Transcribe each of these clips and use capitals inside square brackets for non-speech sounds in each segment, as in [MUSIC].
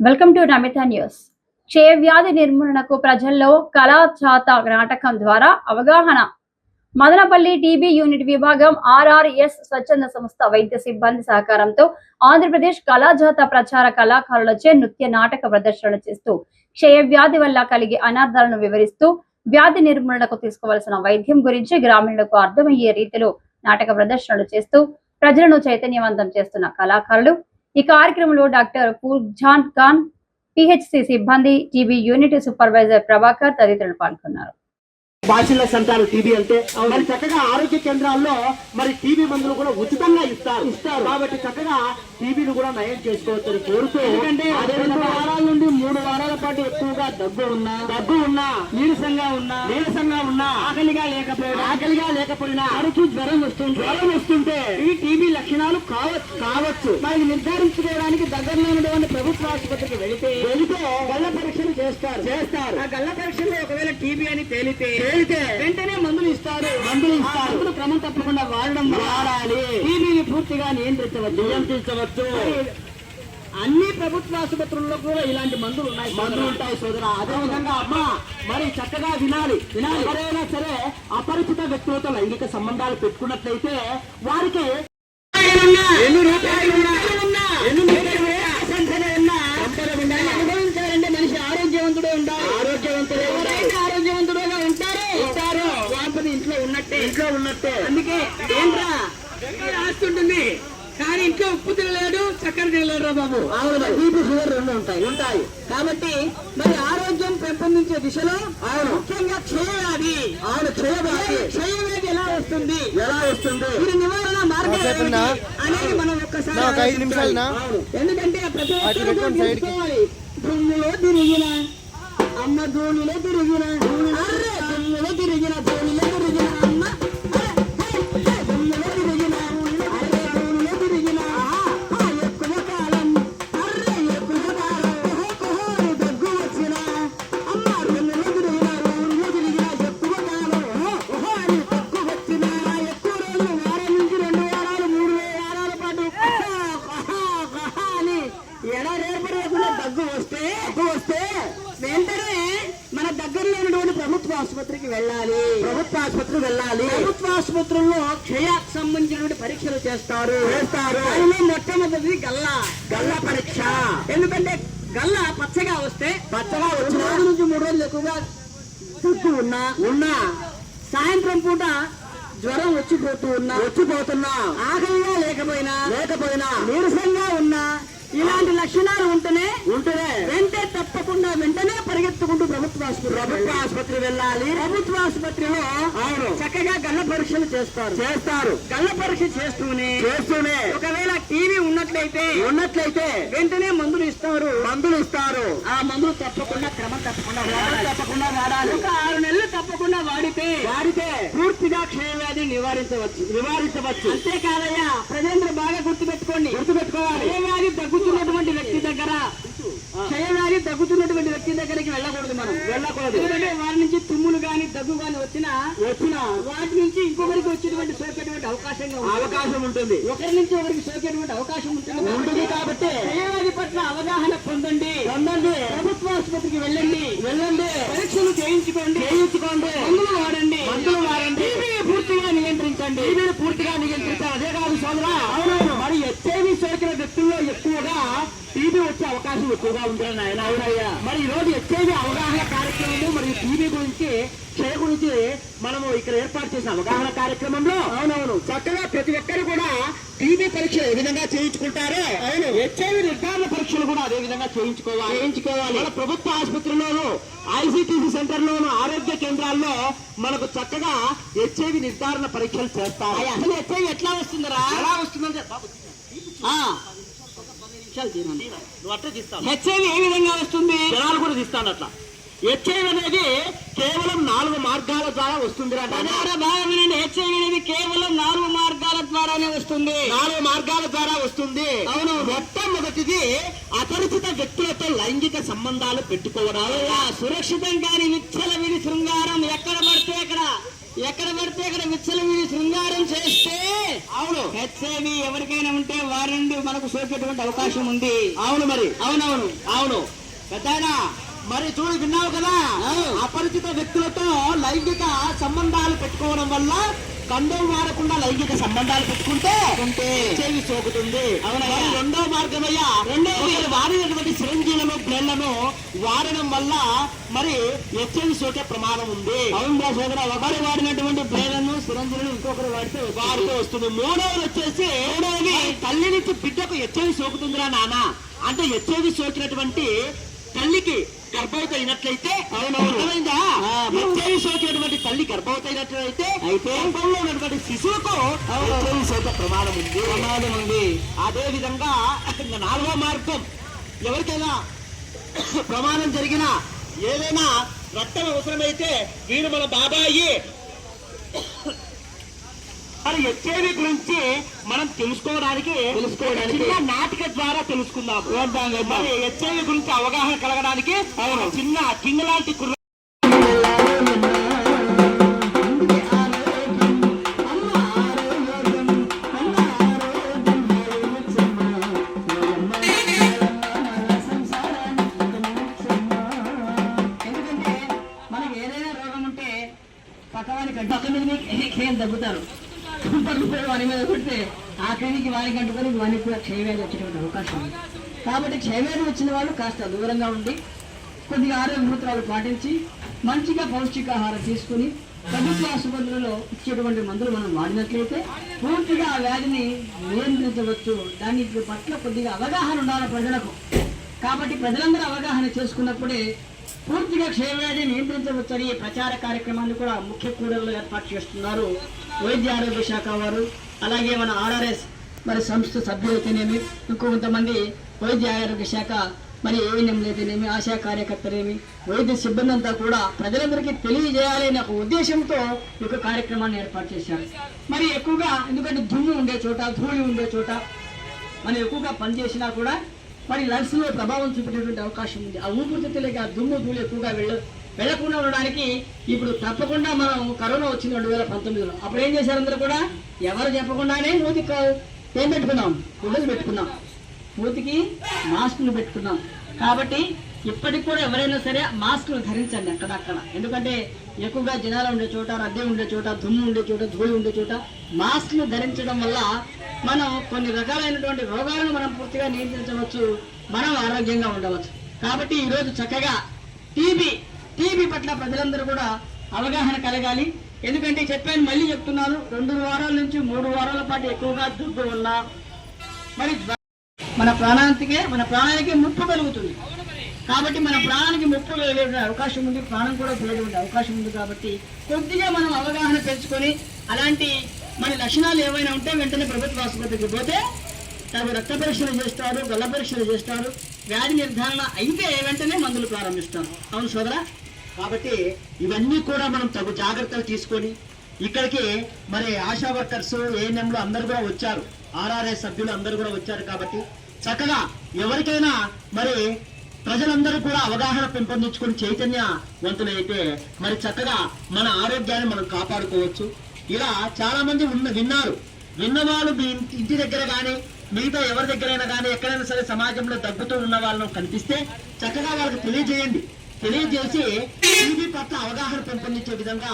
Welcome to Namitha news. క్షయ వ్యాధి నిర్మూలనకు ప్రజల్లో కళాచాత నాటకం ద్వారా అవగాహన. మదనపల్లి టీబీ యూనిట్ విభాగం ఆర్ఆర్ఎస్ స్వచ్ఛంద సంస్థ వైద్య సిబ్బంది సహకారంతో ఆంధ్రప్రదేశ్ కళాజాత ప్రచార కళాకారులచే నృత్య నాటక ప్రదర్శనలు చేస్తూ క్షయ వ్యాధి వల్ల కలిగే అనార్థాలను వివరిస్తూ వ్యాధి నిర్మూలనకు తీసుకోవాల్సిన వైద్యం గురించి గ్రామీణులకు అర్థమయ్యే రీతిలో నాటక ప్రదర్శనలు చేస్తూ ప్రజలను చైతన్యవంతం చేస్తున్న కళాకారులు ఈ కార్యక్రమంలో డాక్టర్ పూర్జాన్ ఖాన్ పిహెచ్సి సిబ్బంది టీబీ యూనిట్ సూపర్వైజర్ ప్రభాకర్ తదితరులు పాల్గొన్నారు. బాచిల్లస్ అంటారు టీబీ అంటే మరి చక్కగా ఆరోగ్య కేంద్రాల్లో మరి టీబీ మందులు కూడా ఉచితంగా ఇస్తారు. ఇస్తారు. కాబట్టి చక్కగా టీబీని కూడా నయం చేసుకోవచ్చని కోరుతూ ఎందుకంటే రెండు వారాల నుండి మూడు వారాల పాటు ఎక్కువగా దగ్గు ఉన్నా దగ్గు ఉన్నా నీరసంగా ఉన్నా నీరసంగా ఉన్నా ఆకలిగా లేకపోయినా ఆకలిగా లేకపోయినా అరకు జ్వరం వస్తుంది జ్వరం వస్తుంటే ఈ టీబీ లక్షణాలు కావచ్చు. కావచ్చు. మరి నిర్ధారించుకోవడానికి దగ్గరలో ఉన్నటువంటి ప్రభుత్వ ఆసుపత్రికి వెళితే వెళితే గల్ల పరీక్షలు చేస్తారు. చేస్తారు. ఆ గల్ల పరీక్షలో ఒకవేళ టీబీ అని తేలితే తేలితే వెంటనే మందులు ఇస్తారు. మందులు ఇస్తారు. మందులు క్రమం తప్పకుండా వాడడం వాడాలి. టీబీని పూర్తిగా నియంత్రించవచ్చు. నియంత్రించవచ్చు అన్ని ప్రభుత్వ ఆసుపత్రుల్లో కూడా ఇలాంటి మందులు ఉన్నాయి మందులు ఉంటాయి సోదర. అదే విధంగా అమ్మా మరి చక్కగా వినాలి. వినాలి. ఎవరైనా సరే అపరిచిత వ్యక్తులతో లైంగిక సంబంధాలు పెట్టుకున్నట్లయితే వారికి ఎన్ని రూపాయలు ఎన్ని రూపాయలు ఉన్నట్టే. ఇంట్లో ఉన్నట్టే అందుకే ఏంట్రా? ఆస్తి ఉంటుంది? కానీ ఇంట్లో ఉప్పు తినలేడు చక్కెర తినలేడు రా బాబు. అవును బీపీ షుగర్ రెండు ఉంటాయి ఉంటాయి. కాబట్టి మరి ఆరోగ్యం పెంపొందించే దిశలో అవును. ముఖ్యంగా క్షయవ్యాధి అవును క్షయవ్యాధి క్షయవ్యాధి ఎలా వస్తుంది? ఎలా వస్తుంది? దీని నివారణ మార్గం అనేది మనం ఒక్కసారి. ఎందుకంటే ప్రతి ఒక్కరు. తెలుసుకోవాలి దుమ్ములో తిరిగిన అమ్మ ధోనిలో తిరిగిన అర్రే! దుమ్ములో తిరిగిన ధోనిలో ప్రభుత్వ ఆసుపత్రి వెళ్ళాలి. ప్రభుత్వ ఆసుపత్రుల్లో క్షయాకు సంబంధించినటువంటి పరీక్షలు చేస్తారు. చేస్తారు. అందులో మొట్టమొదటిది గల్లా. గల్లా పరీక్ష. ఎందుకంటే గల్లా పచ్చగా వస్తే పచ్చగా వచ్చిన రోజు నుంచి మూడు రోజులు ఎక్కువగా దగ్గు ఉన్నా ఉన్నా. సాయంత్రం పూట జ్వరం వచ్చిపోతూ ఉన్నా వచ్చిపోతున్నా. ఆకలిగా లేకపోయినా లేకపోయినా. నీరసంగా ఉన్నా ఇలాంటి లక్షణాలు ఉంటేనే ఉంటేనే. వెంటే తప్పకుండా వెంటనే పరిగెత్తుకుంటూ ప్రభుత్వ ఆసుపత్రి ప్రభుత్వ ఆసుపత్రి వెళ్ళాలి. ప్రభుత్వ ఆసుపత్రిలో అవును. చక్కగా గల్ల పరీక్షలు చేస్తారు. చేస్తారు. గల్ల పరీక్ష చేస్తూనే చేస్తూనే ఒకవేళ టీవీ ఉన్నట్లయితే ఉన్నట్లయితే వెంటనే మందులు ఇస్తారు. మందులు ఇస్తారు. ఆ మందులు తప్పకుండా క్రమం తప్పకుండా వాడాలి. తప్పకుండా వాడాలి. ఒక ఆరు నెలలు తప్పకుండా వాడితే వాడితే పూర్తిగా క్షయవ్యాధి నివారించవచ్చు. నివారించవచ్చు. అంతేకాదయ్యా ప్రజలందరూ బాగా గుర్తుపెట్టుకోండి. గుర్తుపెట్టుకోవాలి. క్షయవ్యాధి తగ్గుతున్నటువంటి వ్యక్తి దగ్గర క్షయవ్యాధి తగ్గుతున్నటువంటి వ్యక్తి దగ్గరికి వెళ్ళకూడదు మనం. వెళ్ళకూడదు. ఎందుకంటే వారి నుంచి తుమ్ములు గాని దగ్గు గాని వచ్చినా వచ్చినా వాటి నుంచి ఇంకొకరికి వచ్చేటువంటి సోకేటువంటి అవకాశంగా అవకాశం ఉంటుంది. ఒకరి నుంచి ఒకరికి సోకేటువంటి అవకాశం ఉంటుంది. ఉంటుంది కాబట్టి క్షయవ్యాధి పట్ల అవగాహన పొందండి. పొందండి. ప్రభుత్వ ఆసుపత్రికి వెళ్ళండి. వెళ్ళండి. పరీక్షలు చేయించుకోండి. చేయించుకోండి. మందులు వాడండి. మందులు వాడండి. పూర్తిగా నియంత్రించండి. పూర్తిగా నియంత్రించాలి. అదే కాదు సోదరా. అవునవును. మరి హెచ్ఐవి సోకిన వ్యక్తుల్లో ఎక్కువగా టీబీ వచ్చే అవకాశం ఎక్కువగా ఉంటుంది నాయన అవునయ్యా మరి ఈ రోజు హెచ్ఐవి అవగాహన కార్యక్రమము మరియు టీబీ గురించి క్షయ గురించి మనము ఇక్కడ ఏర్పాటు చేసిన అవగాహన కార్యక్రమంలో అవునవును. చక్కగా ప్రతి ఒక్కరు కూడా టీబీ పరీక్ష ఏ విధంగా చేయించుకుంటారో అవును. హెచ్ఐవి నిర్ధారణ పరీక్షలు కూడా అదే విధంగా చేయించుకోవాలి. చేయించుకోవాలి. మన ప్రభుత్వ ఆసుపత్రుల్లోనూ ఐసీటీసీ సెంటర్లోను ఆరోగ్య కేంద్రాల్లో మనకు చక్కగా హెచ్ఐవి నిర్ధారణ పరీక్షలు చేస్తారు. అసలు హెచ్ఐవి ఎట్లా వస్తుందరా? ఎలా వస్తుందంటే నువ్వు తీస్తావు హెచ్ఐవి ఏ విధంగా వస్తుంది? జనాలు కూడా తీస్తాను అట్లా. హెచ్ఐవి అనేది కేవలం నాలుగు మార్గాల ద్వారా వస్తుంది బాగా వినండి హెచ్ఐవి అనేది కేవలం నాలుగు మార్గాల ద్వారానే వస్తుంది. నాలుగు మార్గాల ద్వారా వస్తుంది. అవును. మొట్టమొదటిది అపరిచిత వ్యక్తులతో లైంగిక సంబంధాలు పెట్టుకోవడం సురక్షితం కాని విచ్చల విధి శృంగారం ఎక్కడ పడితే అక్కడ. ఎక్కడ పడితే అక్కడ విచ్చలవిడి శృంగారం చేస్తే అవును. హెచ్ఐవి ఎవరికైనా ఉంటే వారి నుండి మనకు సోకేటువంటి అవకాశం ఉంది. అవును మరి. అవునవును. అవును. పెద్దాయనా మరి చూడు విన్నావు కదా? అపరిచిత వ్యక్తులతో లైంగిక సంబంధాలు పెట్టుకోవడం వల్ల కండోం వాడకుండా లైంగిక సంబంధాలు పెట్టుకుంటే చెవి సోకుతుంది. మరి రెండో మార్గం అయ్యా రెండో వాడినటువంటి చిరంజీవులను ప్లేళ్ళను వాడడం వల్ల మరి హెచ్ఐవి సోకే ప్రమాదం ఉంది. అవును సోదర ఒకరు వాడినటువంటి ప్లేలను చిరంజీవులు ఇంకొకరు వాడితే వాడితే వస్తుంది. మూడవది వచ్చేసి మూడవది తల్లి నుంచి బిడ్డకు హెచ్ఐవి సోకుతుందిరా నాన్న. అంటే హెచ్ఐవి సోకినటువంటి తల్లికి గర్భవతి అయినట్లయితే అర్థమైందా? సోకినటువంటి తల్లి గర్భవతి అయినట్లయితే అయితే? గర్భంలో ఉన్నటువంటి శిశువుకు సోకే ప్రమాదం ఉంది. ప్రమాదం ఉంది. అదే విధంగా నాలుగో మార్గం. ఎవరికైనా [COUGHS] ప్రమాదం జరిగినా ఏదైనా రక్తం అవసరమైతే వీరు మన బాబాయి మరి హెచ్ఐవి గురించి మనం తెలుసుకోవడానికి తెలుసుకోవడానికి. చిన్న నాటిక ద్వారా తెలుసుకుందాం హెచ్ఐవి గురించి అవగాహన కలగడానికి చిన్న కింగ్ లాంటి క్లినిక్ వారికి అంటుకొని ఇవన్నీ కూడా క్షయవ్యాధి వచ్చేటువంటి అవకాశం ఉంది. కాబట్టి క్షయవ్యాధి వచ్చిన వాళ్ళు కాస్త దూరంగా ఉండి కొద్దిగా ఆరోగ్య సూత్రాలు పాటించి మంచిగా పౌష్టికాహారం తీసుకుని ప్రభుత్వ ఆసుపత్రులలో ఇచ్చేటువంటి మందులు మనం వాడినట్లయితే పూర్తిగా ఆ వ్యాధిని నియంత్రించవచ్చు. దాని పట్ల కొద్దిగా అవగాహన ఉండాలి ప్రజలకు. కాబట్టి ప్రజలందరూ అవగాహన చేసుకున్నప్పుడే పూర్తిగా క్షయవ్యాధి నియంత్రించవచ్చని ప్రచార కార్యక్రమాన్ని కూడా ముఖ్య కూడల్లో ఏర్పాటు చేస్తున్నారు వైద్య ఆరోగ్య శాఖ వారు. అలాగే మన ఆర్ఆర్ఎస్ మరి సంస్థ సభ్యులైతేనేమి ఇంకొంతమంది వైద్య ఆరోగ్య శాఖ మరి ఏఎన్ఎం అయితేనేమి ఆశా కార్యకర్తలేమి వైద్య సిబ్బంది అంతా కూడా ప్రజలందరికీ తెలియజేయాలి అనే ఒక ఉద్దేశంతో ఈ యొక్క కార్యక్రమాన్ని ఏర్పాటు చేశారు. మరి ఎక్కువగా ఎందుకంటే దుమ్ము ఉండే చోట ధూళి ఉండే చోట మనం ఎక్కువగా పనిచేసినా కూడా మరి లంగ్స్లో ప్రభావం చూపేటటువంటి అవకాశం ఉంది. ఆ ఊపిరితిత్తులకి ఆ దుమ్ము ధూళి ఎక్కువగా వెళ్ళ వెళ్ళకుండా ఉండడానికి ఇప్పుడు తప్పకుండా మనం కరోనా వచ్చింది రెండు వేల పంతొమ్మిదిలో. అప్పుడు ఏం చేశారు అందరూ కూడా? ఎవరు చెప్పకుండానే మూతికి ఏం పెట్టుకున్నాం? గుడ్డలు పెట్టుకున్నాం. మూతికి మాస్కులు పెట్టుకున్నాం. కాబట్టి ఇప్పటికి కూడా ఎవరైనా సరే మాస్కులు ధరించండి అక్కడక్కడ. ఎందుకంటే ఎక్కువగా జనాలు ఉండే చోట రద్దీ ఉండే చోట దుమ్ము ఉండే చోట ధూళి ఉండే చోట మాస్కులు ధరించడం వల్ల మనం కొన్ని రకాలైనటువంటి రోగాలను మనం పూర్తిగా నియంత్రించవచ్చు మనం ఆరోగ్యంగా ఉండవచ్చు. కాబట్టి ఈరోజు చక్కగా టీబీ టీబీ పట్ల ప్రజలందరూ కూడా అవగాహన కలగాలి. ఎందుకంటే చెప్పాను మళ్ళీ చెప్తున్నాను రెండు వారాల నుంచి మూడు వారాల పాటు ఎక్కువగా దుగ్గు ఉన్నా మరి మన ప్రాణానికే మన ప్రాణానికి ముప్పు కలుగుతుంది. కాబట్టి మన ప్రాణానికి ముప్పు కలిగే అవకాశం ఉంది ప్రాణం కూడా పోయేటువంటి అవకాశం ఉంది కాబట్టి కొద్దిగా మనం అవగాహన పెంచుకొని అలాంటి మన లక్షణాలు ఏమైనా ఉంటే వెంటనే ప్రభుత్వ ఆసుపత్రికి పోతే తగు రక్త పరీక్షలు చేస్తారు గల్ల పరీక్షలు చేస్తారు. వ్యాధి నిర్ధారణ అయితే వెంటనే మందులు ప్రారంభిస్తాను అవును సోదరా? కాబట్టి ఇవన్నీ కూడా మనం తగు జాగ్రత్తలు తీసుకొని ఇక్కడికి మరి ఆశా వర్కర్స్ ఏఎన్ఎంలు అందరు కూడా వచ్చారు. ఆర్ఆర్ఎస్ సభ్యులు అందరు కూడా వచ్చారు కాబట్టి చక్కగా ఎవరికైనా మరి ప్రజలందరూ కూడా అవగాహన పెంపొందించుకుని చైతన్యవంతులైతే మరి చక్కగా మన ఆరోగ్యాన్ని మనం కాపాడుకోవచ్చు. ఇలా చాలా మంది ఉన్న విన్నారు. విన్నవాళ్ళు మీ ఇంటి- ఇంటి దగ్గర కానీ మిగతా ఎవరి దగ్గరైనా కానీ ఎక్కడైనా సరే సమాజంలో దగ్గుతూ ఉన్న వాళ్ళు కనిపిస్తే చక్కగా వాళ్ళకి తెలియజేయండి. తెలియజేసి టీబీ పట్ల అవగాహన పెంపొందించే విధంగా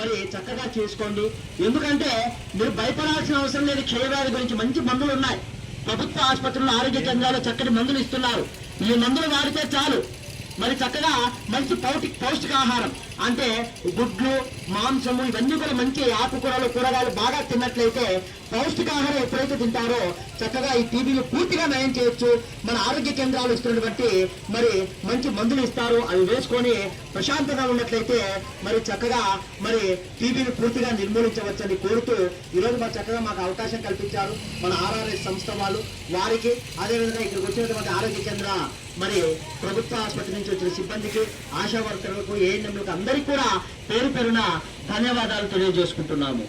మరి చక్కగా చేసుకోండి. ఎందుకంటే మీరు భయపడాల్సిన అవసరం లేదు. క్షయవ్యాధి గురించి మంచి మందులు ఉన్నాయి. ప్రభుత్వ ఆసుపత్రుల్లో ఆరోగ్య కేంద్రాల్లో చక్కటి మందులు ఇస్తున్నారు. ఈ మందులు వాడితే చాలు. మరి చక్కగా మంచి పౌటి పౌష్టికాహారం. అంటే గుడ్లు మాంసము ఇవన్నీ కూడా మంచి ఆకుకూరలు కూరగాయలు బాగా తిన్నట్లయితే పౌష్టికాహారం ఎప్పుడైతే తింటారో చక్కగా ఈ టీబీని పూర్తిగా నయం చేయొచ్చు. మన ఆరోగ్య కేంద్రాలు ఇస్తున్నటువంటి మరి మంచి మందులు ఇస్తారు. అవి వేసుకొని ప్రశాంతంగా ఉన్నట్లయితే మరి చక్కగా మరి టీబీని పూర్తిగా నిర్మూలించవచ్చని కోరుతూ ఈరోజు మా చక్కగా మాకు అవకాశం కల్పించారు. మన ఆర్ఆర్ఎస్ సంస్థ వాళ్ళు వారికి. అదేవిధంగా ఇక్కడికి వచ్చినటువంటి ఆరోగ్య కేంద్ర మరి ప్రభుత్వ ఆసుపత్రి నుంచి వచ్చిన సిబ్బందికి ఆశా వర్కర్లకు ఏఎన్ఎంలకు అందరికీ కూడా పేరు పేరున ధన్యవాదాలు తెలియజేసుకుంటున్నాము.